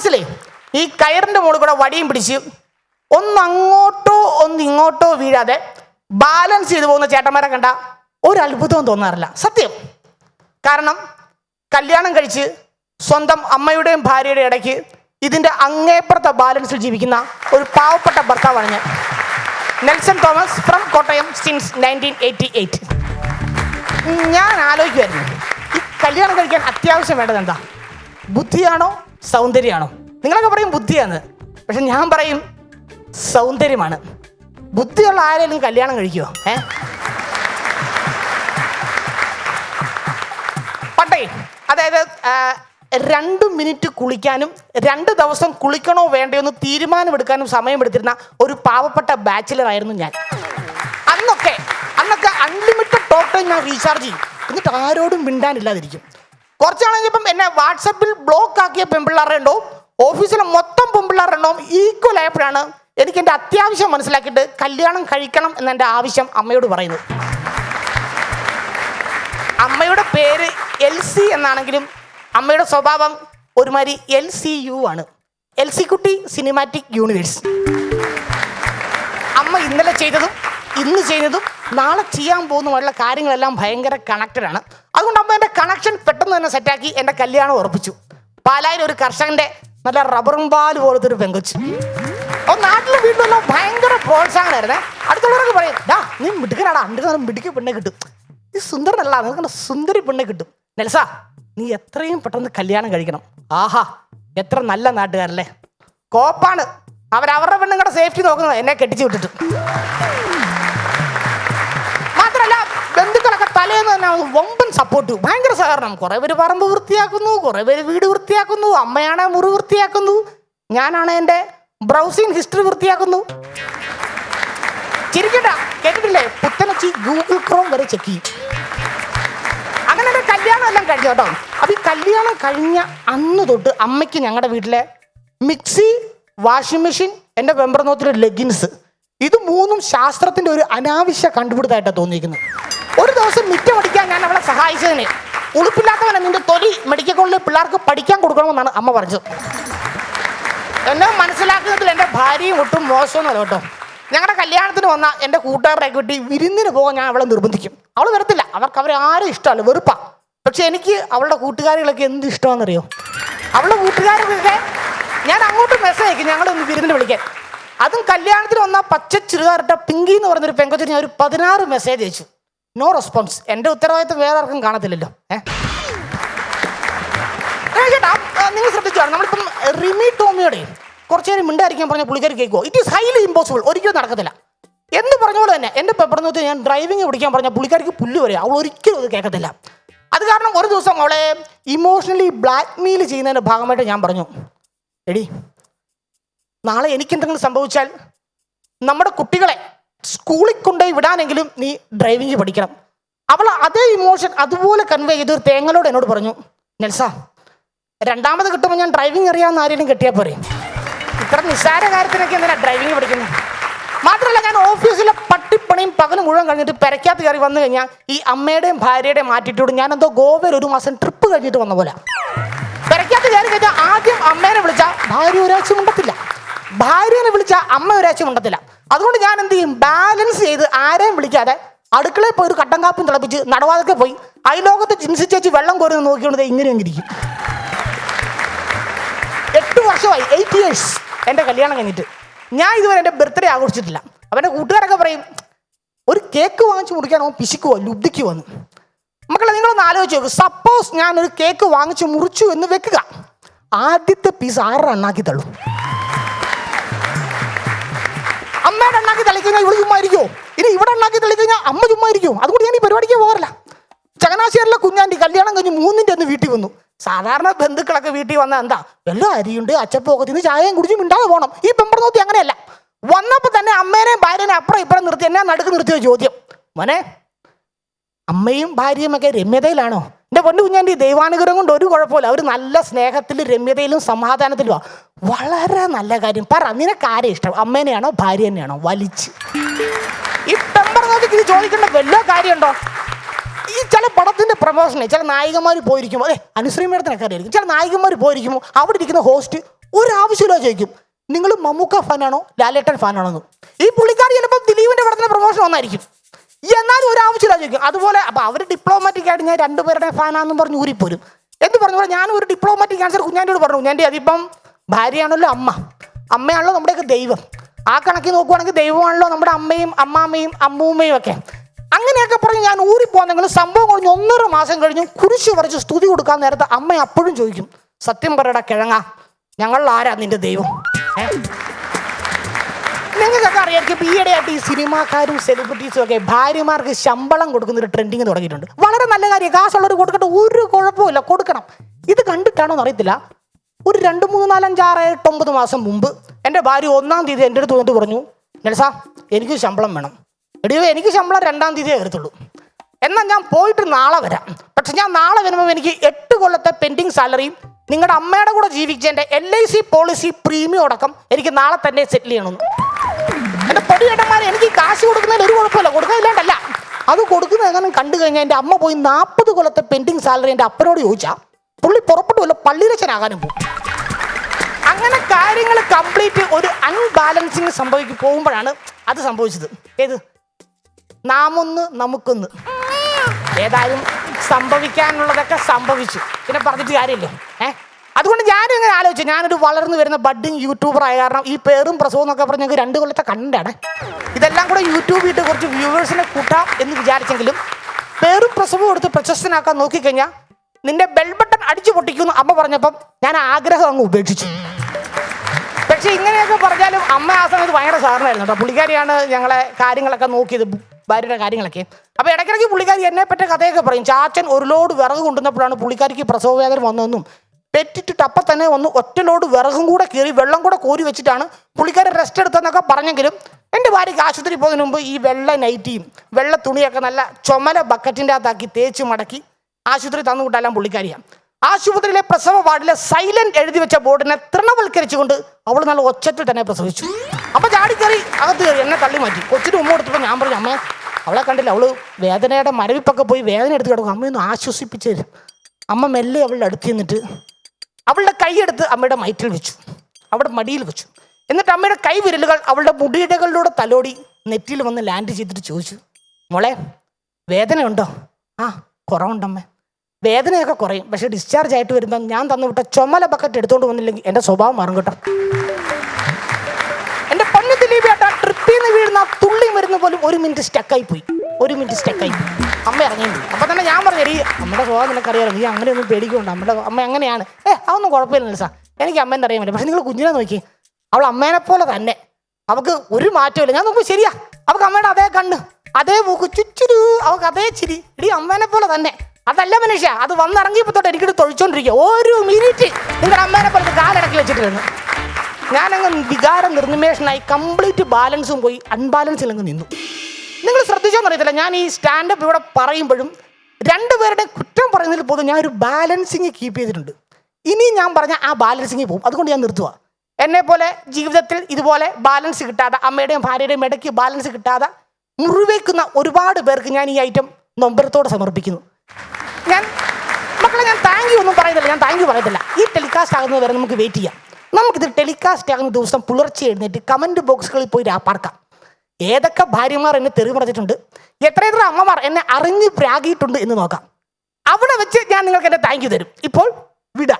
ക്ലൈമാക്സിലേ ഈ കയറിന്റെ മുകളിൽ കൂടെ വടിയും പിടിച്ച് ഒന്ന് അങ്ങോട്ടോ ഒന്ന് ഇങ്ങോട്ടോ വീഴാതെ ബാലൻസ് ചെയ്തു പോകുന്ന ചേട്ടന്മാരെ കണ്ട ഒരു അത്ഭുതവും തോന്നാറില്ല. സത്യം. കാരണം കല്യാണം കഴിച്ച് സ്വന്തം അമ്മയുടെയും ഭാര്യയുടെ ഇടയ്ക്ക് ഇതിന്റെ അങ്ങേപ്പുറത്തെ ബാലൻസിൽ ജീവിക്കുന്ന ഒരു പാവപ്പെട്ട ഭർത്താവാണ് ഞാൻ. Nelson Thomas from Kottayam since nineteen eighty eight ഞാൻ ആലോചിക്കുമായിരുന്നു ഈ കല്യാണം കഴിക്കാൻ അത്യാവശ്യം വേണ്ടത് എന്താ? ബുദ്ധിയാണോ സൗന്ദര്യമാണോ? നിങ്ങളൊക്കെ പറയും ബുദ്ധിയാണ്. പക്ഷെ ഞാൻ പറയും സൗന്ദര്യമാണ്. ബുദ്ധിയുള്ള ആരെങ്കിലും കല്യാണം കഴിക്കുമോ ഏ? പട്ടേ അതായത് രണ്ട് മിനിറ്റ് കുളിക്കാനും രണ്ട് ദിവസം കുളിക്കണോ വേണ്ടയോ എന്ന് തീരുമാനമെടുക്കാനും സമയമെടുത്തിരുന്ന ഒരു പാവപ്പെട്ട ബാച്ചിലർ ആയിരുന്നു ഞാൻ. അന്നൊക്കെ അന്നൊക്കെ അൺലിമിറ്റഡ് ടോക്ക് ടൈം ഞാൻ റീചാർജ് ചെയ്യും. എന്നിട്ട് ആരോടും മിണ്ടാനില്ലാതിരിക്കും. കുറച്ചാണെങ്കിപ്പം എന്നെ വാട്സപ്പിൽ ബ്ലോക്ക് ആക്കിയ പെൺപിള്ളേരുടെ ഉണ്ടോ ഓഫീസിലെ മൊത്തം പെൺപിള്ളേരുടെ ഉണ്ടോ ഈക്വൽ ആയപ്പോഴാണ് എനിക്ക് എന്റെ അത്യാവശ്യം മനസ്സിലാക്കിയിട്ട് കല്യാണം കഴിക്കണം എന്നെന്റെ ആവശ്യം അമ്മയോട് പറയുന്നത്. അമ്മയുടെ പേര് എൽ സി എന്നാണെങ്കിലും അമ്മയുടെ സ്വഭാവം ഒരുമാതിരി എൽ സി യു ആണ്. എൽ സി കുട്ടി സിനിമാറ്റിക് യൂണിവേഴ്സ് അമ്മ ഇന്നലെ ചെയ്തതും ഇന്ന് ചെയ്തതും നാളെ ചെയ്യാൻ പോകുന്നതുമായുള്ള കാര്യങ്ങളെല്ലാം ഭയങ്കര കണക്റ്റഡ് ആണ്. അതുകൊണ്ട് അമ്മ എന്റെ കണക്ഷൻ പെട്ടെന്ന് തന്നെ സെറ്റാക്കി എന്റെ കല്യാണം ഉറപ്പിച്ചു. പാലായിൽ ഒരു കർഷകന്റെ നല്ല റബ്ബറും പാൽ പോലത്തെ ഒരു പെങ്കൊച്ച്. അപ്പോൾ നാട്ടിലും വീട്ടിലെല്ലാം ഭയങ്കര പ്രോത്സാഹനമായിരുന്നേ. അടുത്തുള്ളവരൊക്കെ പറയും ഡാ നീ മിടുക്കനാടാ. അണ്ട് നേരം മിടുക്കി പെണ്ണെ കിട്ടും. നീ സുന്ദരനല്ല നിനക്ക് സുന്ദരി പെണ്ണെ കിട്ടും. നെൽസ നീ എത്രയും പെട്ടെന്ന് കല്യാണം കഴിക്കണം. ആഹാ എത്ര നല്ല നാട്ടുകാരല്ലേ. കോപ്പാണ്. അവരവരുടെ പെണ്ണുങ്ങളുടെ സേഫ്റ്റി നോക്കുന്നത്. എന്നെ കെട്ടിച്ചു വിട്ടിട്ട്. തലേന്ന് തന്നെ വമ്പൻ സപ്പോർട്ട് ഭയങ്കര സഹകരണം. കുറെ പേര് പറമ്പ് വൃത്തിയാക്കുന്നു കുറെ പേര് വീട് വൃത്തിയാക്കുന്നു അമ്മയാണ് മുറി വൃത്തിയാക്കുന്നു ഞാനാണ് എന്റെ ബ്രൗസിങ് ഹിസ്റ്ററി വൃത്തിയാക്കുന്നു. ചിരിക്കണ്ട കേട്ടിട്ടില്ലേ? പുത്തനച്ചി ഗൂഗിൾ ക്രോം വരെ ചെക്ക് ചെയ്യും. അങ്ങനെ എന്റെ കല്യാണം എല്ലാം കഴിഞ്ഞു കേട്ടോ. അപ്പൊ ഈ കല്യാണം കഴിഞ്ഞ അന്ന് തൊട്ട് അമ്മയ്ക്ക് ഞങ്ങളുടെ വീട്ടിലെ മിക്സി വാഷിംഗ് മെഷീൻ എന്റെ വെമ്പറനോത്തിലെ ലെഗിൻസ് ഇത് മൂന്നും ശാസ്ത്രത്തിന്റെ ഒരു അനാവശ്യ കണ്ടുപിടുത്തമായിട്ടാണ് തോന്നിയിരിക്കുന്നത്. ഒരു ദിവസം മിറ്റം അടിക്കാൻ ഞാൻ അവളെ സഹായിച്ചതിന്. ഉളുപ്പില്ലാത്തവനെ നിന്റെ തൊലി മെഡിക്കൽ കോളേജിലെ പിള്ളേർക്ക് പഠിക്കാൻ കൊടുക്കണമെന്നാണ് അമ്മ പറഞ്ഞത്. എന്നെ മനസ്സിലാക്കുന്നതിൽ എന്റെ ഭാര്യയും ഒട്ടും മോശമൊന്നുമല്ല കേട്ടോ. ഞങ്ങളുടെ കല്യാണത്തിന് വന്ന എന്റെ കൂട്ടുകാരുടെ കിട്ടി വിരുന്നിന് പോകാൻ ഞാൻ അവളെ നിർബന്ധിക്കും. അവൾ വരത്തില്ല. അവർക്ക് അവരെ ആരും ഇഷ്ടമല്ല. വെറുപ്പാ. പക്ഷെ എനിക്ക് അവളുടെ കൂട്ടുകാരികളൊക്കെ എന്ത് ഇഷ്ടമാണെന്നറിയോ? അവളുടെ കൂട്ടുകാരൊക്കെ ഞാൻ അങ്ങോട്ട് മെസ്സേജ് അയക്കും. ഞങ്ങളൊന്ന് വിരുന്നിന് വിളിക്കാൻ. അതും കല്യാണത്തിന് വന്ന പച്ച ചെറുകാരുടെ പിങ്കി എന്ന് പറഞ്ഞൊരു പെങ്കൊച്ചിന് ഞാൻ ഒരു പതിനാറ് മെസ്സേജ് അയച്ചു. നോ റെസ്പോൺസ് എന്റെ ഉത്തരവാദിത്വം വേറെ ആർക്കും കാണത്തില്ലല്ലോ. ഏഹ് നിങ്ങൾ ശ്രദ്ധിച്ചോ നമ്മളിപ്പം റിമി ടോമിയുടെ കുറച്ച് നേരം മിണ്ടായിരിക്കാൻ പറഞ്ഞ പുള്ളിക്കാർ കേൾക്കുമോ ഇറ്റ് ഈസ് ഹൈലി ഇമ്പോസിബിൾ ഒരിക്കലും നടക്കത്തില്ല. എന്ന് പറഞ്ഞ പോലെ തന്നെ എന്റെ പെപ്പറന്ന് ഞാൻ ഡ്രൈവിംഗ് പഠിക്കാൻ പറഞ്ഞ പുള്ളിക്കാർക്ക് പുല്ല് വരെ അവൾ ഒരിക്കലും അത് കേൾക്കത്തില്ല. അത് കാരണം ഒരു ദിവസം അവളെ ഇമോഷണലി ബ്ലാക്ക് മെയിൽ ചെയ്യുന്നതിന്റെ ഭാഗമായിട്ട് ഞാൻ പറഞ്ഞു എടി നാളെ എനിക്കെന്തെങ്കിലും സംഭവിച്ചാൽ നമ്മുടെ കുട്ടികളെ സ്കൂളിൽ കൊണ്ടുപോയി വിടാനെങ്കിലും നീ ഡ്രൈവിംഗ് പഠിക്കണം. അവൾ അതേ ഇമോഷൻ അതുപോലെ കൺവേ ചെയ്ത് ഒരു തേങ്ങലോട് എന്നോട് പറഞ്ഞു നെൽസ രണ്ടാമത് കിട്ടുമ്പോൾ ഞാൻ ഡ്രൈവിംഗ് അറിയാവുന്ന ആരെങ്കിലും കെട്ടിയാൽ പോരെ? ഇത്ര നിസ്സാര കാര്യത്തിനൊക്കെ എന്തിനാ ഡ്രൈവിംഗ് പഠിക്കുന്നത് മാത്രമല്ല ഞാൻ ഓഫീസിലെ പട്ടിപ്പണിയും പകലും മുഴുവൻ കഴിഞ്ഞിട്ട് പെരക്കകത്ത് കയറി വന്നു കഴിഞ്ഞാൽ ഈ അമ്മയുടെയും ഭാര്യയുടെയും ഞാൻ എന്തോ ഗോവയിൽ ഒരു മാസം ട്രിപ്പ് കഴിഞ്ഞിട്ട് വന്ന പോലെ. പെരക്കകത്ത് കയറി കഴിഞ്ഞാൽ ആദ്യം അമ്മേനെ വിളിച്ചാൽ ഭാര്യ ഒരാഴ്ച മുണ്ടത്തില്ല. ഭാര്യനെ വിളിച്ചാൽ അമ്മ ഒരാഴ്ച മുണ്ടത്തില്ല. അതുകൊണ്ട് ഞാൻ എന്ത് ചെയ്യും? ബാലൻസ് ചെയ്ത് ആരെയും വിളിക്കാതെ അടുക്കളയിൽ പോയി ഒരു കട്ടൻ കാപ്പും തിളപ്പിച്ച് നടവാതൊക്കെ പോയി അയലോകത്ത് ചിൻസി ചേച്ചി വെള്ളം കോരി നോക്കിക്കൊണ്ട് ദേ ഇങ്ങനെ ഇരിക്കും. എട്ട് വർഷമായി എയ്റ്റ് ഇയേഴ്സ് എന്റെ കല്യാണം കഴിഞ്ഞിട്ട്. ഞാൻ ഇതുവരെ എന്റെ ബർത്ത്ഡേ ആഘോഷിച്ചിട്ടില്ല. അപ്പം എന്റെ കൂട്ടുകാരൊക്കെ പറയും ഒരു കേക്ക് വാങ്ങിച്ചു മുറിക്കാൻ അവൻ പിശിക്കുവോ ലുബ്ധിക്ക് വന്നു മക്കളെ നിങ്ങളൊന്ന് ആലോചിച്ച് നോക്കും. സപ്പോസ് ഞാൻ ഒരു കേക്ക് വാങ്ങിച്ച് മുറിച്ചു എന്ന് വെക്കുക. ആദ്യത്തെ പീസ് ആറ് എണ്ണാക്കി തള്ളും. അമ്മയുടെ എണ്ണാക്കി തളിക്കഴിഞ്ഞാൽ ഇവൾ ചുമ്മാ ഇരിക്കുമോ ഇനി ഇവിടെ ഉണ്ടാക്കി തളിക്കഴിഞ്ഞാൽ അമ്മ ചുമ്മാ ഇരിക്കുമോ അതുകൊണ്ട് ഞാൻ ഈ പരിപാടിക്ക് പോകാറില്ല ചങ്ങനാശ്ശേരിലെ കുഞ്ഞാണ്ടി കല്യാണം കഴിഞ്ഞ് മൂന്നിന്റെ അന്ന് വീട്ടിൽ വന്നു. സാധാരണ ബന്ധുക്കളൊക്കെ വീട്ടിൽ വന്നാൽ എന്താ? എല്ലാം അരിയുണ്ട് അച്ചപ്പോക്കത്തിന് ചായയും കുടിച്ച് മിണ്ടാതെ പോകണം ഈ പെമ്പർ നോത്തി അങ്ങനെയല്ല. വന്നപ്പോൾ തന്നെ അമ്മേനെയും ഭാര്യനെയും അപ്പുറം ഇപ്പുറം നിർത്തി എന്നെ നടുക്ക് നിർത്തിയ ചോദ്യം. മോനെ അമ്മയും ഭാര്യയുമൊക്കെ രമ്യതയിലാണോ? എന്റെ പൊന്നു കുഞ്ഞാന്റെ ദൈവാനുഗ്രഹം കൊണ്ട് ഒരു കുഴപ്പമില്ല. അവർ നല്ല സ്നേഹത്തിൽ രമ്യതയിലും സമാധാനത്തിലുമാണ് വളരെ നല്ല കാര്യം. പറ നിനക്ക് ആരെ ഇഷ്ടം? അമ്മേനെയാണോ ഭാര്യ തന്നെയാണോ വലിച്ച്. ഈ നോക്കിക്ക് ഇത് ചോദിക്കേണ്ട വല്ല കാര്യമുണ്ടോ? ഈ ചില പടത്തിന്റെ പ്രമോഷനെ ചില നായികന്മാർ പോയിരിക്കുമ്പോൾ അതെ അനുശ്രീ മേഡത്തിനൊക്കെ അറിയായിരിക്കും ചില നായികന്മാർ പോയിരിക്കുമ്പോൾ അവിടെ ഇരിക്കുന്ന ഹോസ്റ്റ് ഒരു ആവശ്യമില്ല ചോദിക്കും. നിങ്ങൾ മമ്മൂക്ക ഫാനാണോ ലാലേട്ടൻ ഫാനാണോ എന്ന്. ഈ പുള്ളിക്കാർ ചിലപ്പോൾ ദിലീപിന്റെ പടത്തിന്റെ പ്രമോഷൻ വന്നായിരിക്കും. എന്നാലും ഒരു ആവശ്യമില്ല ചോദിക്കും. അതുപോലെ അപ്പൊ അവർ ഡിപ്ലോമാറ്റിക് ആയിട്ട് ഞാൻ രണ്ടുപേരുടെ ഫാനാന്നും പറഞ്ഞ് ഊരിപ്പോരും. എന്ന് പറഞ്ഞ ഞാൻ ഒരു ഡിപ്ലോമാറ്റിക് ആൻസർ കുഞ്ഞാന്റെ പറഞ്ഞു. കുഞ്ഞാന്റെ അതിപ്പം ഭാര്യയാണല്ലോ അമ്മ. അമ്മയാണല്ലോ നമ്മുടെയൊക്കെ ദൈവം. ആ കണക്കി നോക്കുവാണെങ്കിൽ ദൈവമാണല്ലോ നമ്മുടെ അമ്മയും അമ്മാമ്മയും അമ്മൂമ്മയും ഒക്കെ. അങ്ങനെയൊക്കെ പറഞ്ഞ് ഞാൻ ഊരിപ്പോന്നെങ്കിലും സംഭവം കഴിഞ്ഞ് ഒന്നര മാസം കഴിഞ്ഞ് കുരിശ് വരച്ച് സ്തുതി കൊടുക്കാൻ നേരത്തെ അമ്മ അപ്പോഴും ചോദിക്കും. സത്യം പറയടാ കിഴങ്ങ. ഞങ്ങളിൽ ആരാ നിന്റെ ദൈവം? നിങ്ങൾക്കൊക്കെ അറിയാമായിരിക്കും ഈയിടെയായിട്ട് ഈ സിനിമാക്കാരും സെലിബ്രിറ്റീസും ഒക്കെ ഭാര്യമാർക്ക് ശമ്പളം കൊടുക്കുന്ന ഒരു ട്രെൻഡിങ് തുടങ്ങിയിട്ടുണ്ട്. വളരെ നല്ല കാര്യം. കാശുള്ളവർ കൊടുക്കട്ടെ ഒരു കുഴപ്പമില്ല കൊടുക്കണം. ഇത് കണ്ടിട്ടാണോ അറിയത്തില്ല. ഒരു രണ്ട് മൂന്ന് നാലഞ്ച് ആറ് എട്ട് ഒമ്പത് മാസം മുമ്പ് എന്റെ ഭാര്യ ഒന്നാം തീയതി എന്റെ അടുത്ത് വന്നിട്ട് പറഞ്ഞു നെൽസാ എനിക്ക് ശമ്പളം വേണം. എടിയോ എനിക്ക് ശമ്പളം രണ്ടാം തീയതിയെ വരത്തുള്ളൂ. എന്നാൽ ഞാൻ പോയിട്ട് നാളെ വരാം. പക്ഷെ ഞാൻ നാളെ വരുമ്പോൾ എനിക്ക് എട്ട് കൊല്ലത്തെ പെൻഡിങ് സാലറിയും നിങ്ങളുടെ അമ്മയുടെ കൂടെ ജീവിച്ചതിന്റെ L I C policy premium അടക്കം എനിക്ക് നാളെ തന്നെ സെറ്റിൽ ചെയ്യണമെന്ന്. എന്റെ പൊടിയേട്ടന്മാരെ എനിക്ക് കാശ് കൊടുക്കുന്നതിൽ ഒരു കുഴപ്പമില്ല. കൊടുക്കാതില്ലാണ്ടല്ല അത് കൊടുക്കുന്ന എങ്ങനെ കണ്ടു കഴിഞ്ഞാൽ എന്റെ അമ്മ പോയി നാൽപ്പത് കൊല്ലത്തെ പെൻഡിങ് സാലറി എന്റെ അപ്പനോട് ചോദിച്ചാൽ പുള്ളി പുറപ്പെട്ടു വല്ല പള്ളിരച്ചനാകാനും പോകും. അങ്ങനെ കാര്യങ്ങൾ കംപ്ലീറ്റ് ഒരു അൺബാലൻസിങ് സംഭവിക്കും പോകുമ്പോഴാണ് അത് സംഭവിച്ചത്. ഏത്? നാമൊന്ന് നമുക്കൊന്ന്. ഏതായാലും സംഭവിക്കാനുള്ളതൊക്കെ സംഭവിച്ചു. പിന്നെ പറഞ്ഞിട്ട് കാര്യമില്ലേ. അതുകൊണ്ട് ഞാനും ഇങ്ങനെ ആലോചിച്ചു. ഞാനൊരു വളർന്നു വരുന്ന ബഡ്ഡിങ് യൂട്യൂബർ ആയ കാരണം ഈ പേരും പ്രസവം എന്നൊക്കെ പറഞ്ഞ് ഞങ്ങൾക്ക് രണ്ട് കൊല്ലത്തെ കണ്ടാണ് ഇതെല്ലാം കൂടെ യൂട്യൂബിൽ ഇട്ട് കുറച്ച് വ്യൂവേഴ്സിനെ കൂട്ടാം എന്ന് വിചാരിച്ചെങ്കിലും പേരും പ്രസവവും എടുത്ത് പ്രശസ്തനാക്കാൻ നോക്കിക്കഴിഞ്ഞാൽ നിന്റെ ബെൽ ബട്ടൺ അടിച്ചു പൊട്ടിക്കുന്നു അമ്മ പറഞ്ഞപ്പം ഞാൻ ആഗ്രഹം അങ്ങ് ഉപേക്ഷിച്ചു. പക്ഷെ ഇങ്ങനെയൊക്കെ പറഞ്ഞാലും അമ്മ ആ സമയത്ത് ഭയങ്കര സാറിനായിരുന്നു കേട്ടോ. പുള്ളിക്കാരിയാണ് ഞങ്ങളെ കാര്യങ്ങളൊക്കെ നോക്കിയത് ഭാര്യയുടെ കാര്യങ്ങളൊക്കെ. അപ്പൊ ഇടയ്ക്കിടയ്ക്ക് പുള്ളിക്കാരി എന്നെ പറ്റ കഥയൊക്കെ പറയും. ചാച്ചൻ ഒരു ലോഡ് വിറക് കൊണ്ടുവന്നപ്പോഴാണ് പുള്ളിക്കാരിക്ക് പ്രസവ വേദന വന്നതെന്നും പെറ്റിട്ടിട്ട് അപ്പം തന്നെ വന്ന് ഒറ്റ ലോഡ് വിറകും കൂടെ കയറി വെള്ളം കൂടെ കോരി വെച്ചിട്ടാണ് പുള്ളിക്കാരൻ റെസ്റ്റ് എടുത്തതെന്നൊക്കെ പറഞ്ഞെങ്കിലും എന്റെ ഭാര്യയ്ക്ക് ആശുപത്രി പോകുന്നതിന് മുമ്പ് ഈ വെള്ള നൈറ്റിയും വെള്ള തുണിയൊക്കെ നല്ല ചുമല ബക്കറ്റിന്റെ അകത്താക്കി തേച്ച് മടക്കി ആശുപത്രി തന്നു വിട്ടാലും പുള്ളിക്കാരിയാണ് ആശുപത്രിയിലെ പ്രസവ വാർഡിലെ സൈലന്റ് എഴുതി വെച്ച ബോർഡിനെ തൃണവൽക്കരിച്ചുകൊണ്ട് അവൾ നല്ല ഒച്ചത്തിൽ തന്നെ പ്രസവിച്ചു. അപ്പൊ ചാടി കയറി അകത്ത് കയറി എന്നെ തള്ളി മാറ്റി. കൊച്ചിന് ഉമ്മ കൊടുത്തപ്പോൾ ഞാൻ പറഞ്ഞു അമ്മേ അവളെ കണ്ടില്ല? അവൾ വേദനയുടെ മരവിപ്പൊക്കെ പോയി വേദന എടുത്ത് കിടക്കും അമ്മയൊന്ന് ആശ്വസിപ്പിച്ചു തരും അമ്മ മെല്ലെ അവളുടെ അടുത്ത് നിന്നിട്ട് അവളുടെ കൈയെടുത്ത് അമ്മയുടെ മൈറ്റിൽ വെച്ചു. അവിടെ മടിയിൽ വെച്ചു. എന്നിട്ട് അമ്മയുടെ കൈ വിരലുകൾ അവളുടെ മുടിയിടകളിലൂടെ തലോടി നെറ്റിയിൽ വന്ന് ലാൻഡ് ചെയ്തിട്ട് ചോദിച്ചു. മോളെ വേദനയുണ്ടോ? ആ കുറവുണ്ടമ്മേ വേദനയൊക്കെ കുറയും. പക്ഷെ ഡിസ്ചാർജ് ആയിട്ട് വരുമ്പം ഞാൻ തന്നു വിട്ട ചുമല ബക്കറ്റ് എടുത്തുകൊണ്ട് വന്നില്ലെങ്കിൽ എന്റെ സ്വഭാവം മാറും കേട്ടോ. വരുന്ന പോലും ഒരു മിനിറ്റ് സ്റ്റക്കായി പോയി ഒരു മിനിറ്റ് സ്റ്റക്കായി പോയി അമ്മ ഇറങ്ങി അപ്പം തന്നെ ഞാൻ പറഞ്ഞു എടീ അമ്മയുടെ സ്വഭാവം നിനക്കറിയാലോ നീ അങ്ങനെയൊന്നും പേടിക്കുന്നുണ്ട് നമ്മുടെ അമ്മ അങ്ങനെയാണ്. ഏ അതൊന്നും കുഴപ്പമില്ല സാർ എനിക്ക് അമ്മേനെ അറിയാൻ പറ്റും. പക്ഷെ നിങ്ങൾ കുഞ്ഞിനെ നോക്കി. അവൾ അമ്മേനെ പോലെ തന്നെ. അവൾക്ക് ഒരു മാറ്റമില്ല ഞാൻ നോക്കുമ്പോൾ ശരിയാ. അവൾക്ക് അമ്മയുടെ അതേ കണ്ണ് അതേ മൂക്ക് ചുച്ചുരു അവൾക്ക് അതേ ചിരി. ഇടി അമ്മേനെ പോലെ തന്നെ. അതല്ല മനുഷ്യ അത് വന്നിറങ്ങിയപ്പോ തൊട്ട് എനിക്കിട്ട് തൊഴിച്ചോണ്ടിരിക്കുക ഒരു മിനിറ്റ് നിങ്ങളുടെ അമ്മേനെ പോലെ കാലിടക്കി വെച്ചിട്ടിരുന്നു. ഞാനങ്ങ് വികാര നിർനിമേഷനായി കംപ്ലീറ്റ് ബാലൻസും പോയി അൺബാലൻസിൽ അങ്ങ് നിന്നു. നിങ്ങൾ ശ്രദ്ധിച്ചോന്ന് അറിയത്തില്ല ഞാൻ ഈ സ്റ്റാൻഡപ്പ് ഇവിടെ പറയുമ്പോഴും രണ്ടുപേരുടെ കുറ്റം പറയുന്നതിൽ പോലും ഞാൻ ഒരു ബാലൻസിങ് കീപ്പ് ചെയ്തിട്ടുണ്ട്. ഇനി ഞാൻ പറഞ്ഞ ആ ബാലൻസിങ് പോകും അതുകൊണ്ട് ഞാൻ നിർത്തുക എന്നെ പോലെ ജീവിതത്തിൽ ഇതുപോലെ ബാലൻസ് കിട്ടാതെ അമ്മയുടെയും ഭാര്യയുടെയും ഇടയ്ക്ക് ബാലൻസ് കിട്ടാതെ മുറിവേക്കുന്ന ഒരുപാട് പേർക്ക് ഞാൻ ഈ ഐറ്റം നൊമ്പരത്തോടെ സമർപ്പിക്കുന്നു. ഞാൻ മക്കളെ ഞാൻ താങ്ക് യു ഒന്നും പറയുന്നില്ല ഞാൻ താങ്ക് യു പറയത്തില്ല ഈ ടെലികാസ്റ്റ് ആകുന്നത് വരെ നമുക്ക് വെയിറ്റ് ചെയ്യാം. നമുക്കിത് ടെലികാസ്റ്റ് ആകുന്ന ദിവസം പുലർച്ചെ എഴുന്നേറ്റ് കമന്റ് ബോക്സുകളിൽ പോയി രാപ്പാർക്കാം. ഏതൊക്കെ ഭാര്യമാർ എന്നെ തെറി പറഞ്ഞിട്ടുണ്ട്? എത്ര അമ്മമാർ എന്നെ അറിഞ്ഞ് പ്രാഗിയിട്ടുണ്ട് എന്ന് നോക്കാം. അവിടെ വെച്ച് ഞാൻ നിങ്ങൾക്ക് എന്റെ താങ്ക് യു തരും. ഇപ്പോൾ വിട.